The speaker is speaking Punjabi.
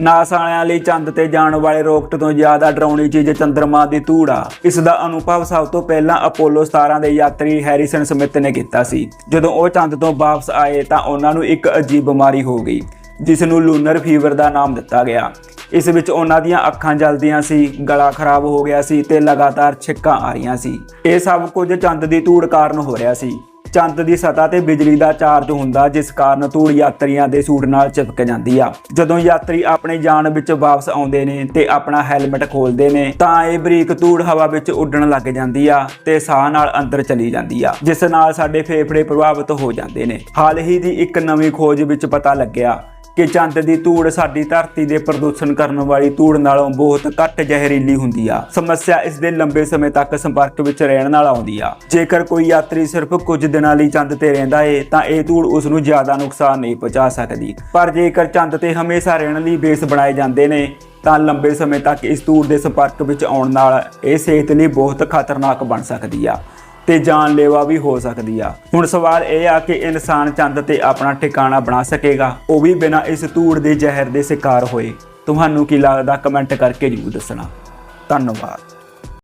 ਨਾਸਾ ਵਾਲਿਆਂ ਲਈ ਚੰਦ ਤੇ ਜਾਣ ਵਾਲੇ ਰੋਕਟ ਤੋਂ ਜ਼ਿਆਦਾ ਡਰਾਉਣੀ ਚੀਜ਼ ਚੰਦਰਮਾ ਦੀ ਧੂੜ ਆ। ਇਸ ਦਾ ਅਨੁਭਵ ਸਭ ਤੋਂ ਪਹਿਲਾਂ ਅਪੋਲੋ 17 ਦੇ ਯਾਤਰੀ ਹੈਰੀਸਨ ਸਮਿਥ ਨੇ ਕੀਤਾ ਸੀ। ਜਦੋਂ ਉਹ ਚੰਦ ਤੋਂ ਵਾਪਸ ਆਏ ਤਾਂ ਉਹਨਾਂ ਨੂੰ ਇੱਕ ਅਜੀਬ ਬਿਮਾਰੀ ਹੋ ਗਈ, ਜਿਸ ਨੂੰ ਲੂਨਰ ਫੀਵਰ ਦਾ ਨਾਮ ਦਿੱਤਾ ਗਿਆ। ਇਸ ਵਿੱਚ ਉਹਨਾਂ ਦੀਆਂ ਅੱਖਾਂ ਜਲਦੀਆਂ ਸੀ, ਗਲਾ ਖਰਾਬ ਹੋ ਗਿਆ ਸੀ ਤੇ ਲਗਾਤਾਰ ਛਿੱਕਾਂ ਆ ਰਹੀਆਂ ਸੀ। ਇਹ ਸਭ ਕੁਝ ਚੰਦ ਦੀ ਧੂੜ ਕਾਰਨ ਹੋ ਰਿਹਾ ਸੀ। ਚੰਦ ਦੀ ਸਤਹ ਤੇ ਬਿਜਲੀ ਦਾ ਚਾਰਜ ਹੁੰਦਾ, ਜਿਸ ਕਾਰਨ ਧੂੜ ਯਾਤਰੀਆਂ ਦੇ ਸੂਟ ਨਾਲ ਚਿਪਕ ਜਾਂਦੀ ਆ। ਜਦੋਂ ਯਾਤਰੀ ਆਪਣੇ ਜਾਣ ਵਿੱਚ ਵਾਪਸ ਆਉਂਦੇ ਨੇ ਤੇ ਆਪਣਾ ਹੈਲਮਟ ਖੋਲਦੇ ਨੇ, ਤਾਂ ਇਹ ਬਰੀਕ ਧੂੜ ਹਵਾ ਵਿੱਚ ਉੱਡਣ ਲੱਗ ਜਾਂਦੀ ਆ ਤੇ ਸਾਹ ਨਾਲ ਅੰਦਰ ਚਲੀ ਜਾਂਦੀ ਆ, ਜਿਸ ਨਾਲ ਸਾਡੇ ਫੇਫੜੇ ਪ੍ਰਭਾਵਿਤ ਹੋ ਜਾਂਦੇ ਨੇ। ਹਾਲ ਹੀ ਦੀ ਇੱਕ ਨਵੀਂ ਖੋਜ ਵਿੱਚ ਪਤਾ ਲੱਗਿਆ ਕਿ ਚੰਦ ਦੀ ਧੂੜ ਸਾਡੀ ਧਰਤੀ ਦੇ ਪ੍ਰਦੂਸ਼ਣ ਕਰਨ ਵਾਲੀ ਧੂੜ ਨਾਲੋਂ ਬਹੁਤ ਘੱਟ ਜ਼ਹਿਰੀਲੀ ਹੁੰਦੀ ਆ। ਸਮੱਸਿਆ ਇਸ ਦੇ ਲੰਬੇ ਸਮੇਂ ਤੱਕ ਸੰਪਰਕ ਵਿੱਚ ਰਹਿਣ ਨਾਲ ਆਉਂਦੀ ਆ। ਜੇਕਰ ਕੋਈ ਯਾਤਰੀ ਸਿਰਫ ਕੁਝ ਦਿਨਾਂ ਲਈ ਚੰਦ ਤੇ ਰਹਿੰਦਾ ਏ, ਤਾਂ ਇਹ ਧੂੜ ਉਸ ਨੂੰ ਜ਼ਿਆਦਾ ਨੁਕਸਾਨ ਨਹੀਂ ਪਹੁੰਚਾ ਸਕਦੀ। ਪਰ ਜੇਕਰ ਚੰਦ ਤੇ ਹਮੇਸ਼ਾ ਰਹਿਣ ਲਈ ਬੇਸ ਬਣਾਏ ਜਾਂਦੇ ਨੇ, ਤਾਂ ਲੰਬੇ ਸਮੇਂ ਤੱਕ ਇਸ ਧੂੜ ਦੇ ਸੰਪਰਕ ਵਿੱਚ ਆਉਣ ਨਾਲ ਇਹ ਸਿਹਤ ਲਈ ਬਹੁਤ ਖਤਰਨਾਕ ਬਣ ਸਕਦੀ ਆ। ਤੇ ਜਾਨਲੇਵਾ ਵੀ ਹੋ ਸਕਦੀ ਆ। ਹੁਣ ਸਵਾਲ ਇਹ ਆ ਕਿ ਇਨਸਾਨ ਚੰਦ ਤੇ ਆਪਣਾ ਠਿਕਾਣਾ ਬਣਾ ਸਕੇਗਾ? ਉਹ ਵੀ ਬਿਨਾਂ ਇਸ ਧੂੜ ਦੇ ਜ਼ਹਿਰ ਦੇ ਸ਼ਿਕਾਰ ਹੋਏ। ਤੁਹਾਨੂੰ ਕੀ ਲੱਗਦਾ? ਕਮੈਂਟ ਕਰਕੇ ਜਰੂਰ ਦੱਸਣਾ। ਧੰਨਵਾਦ।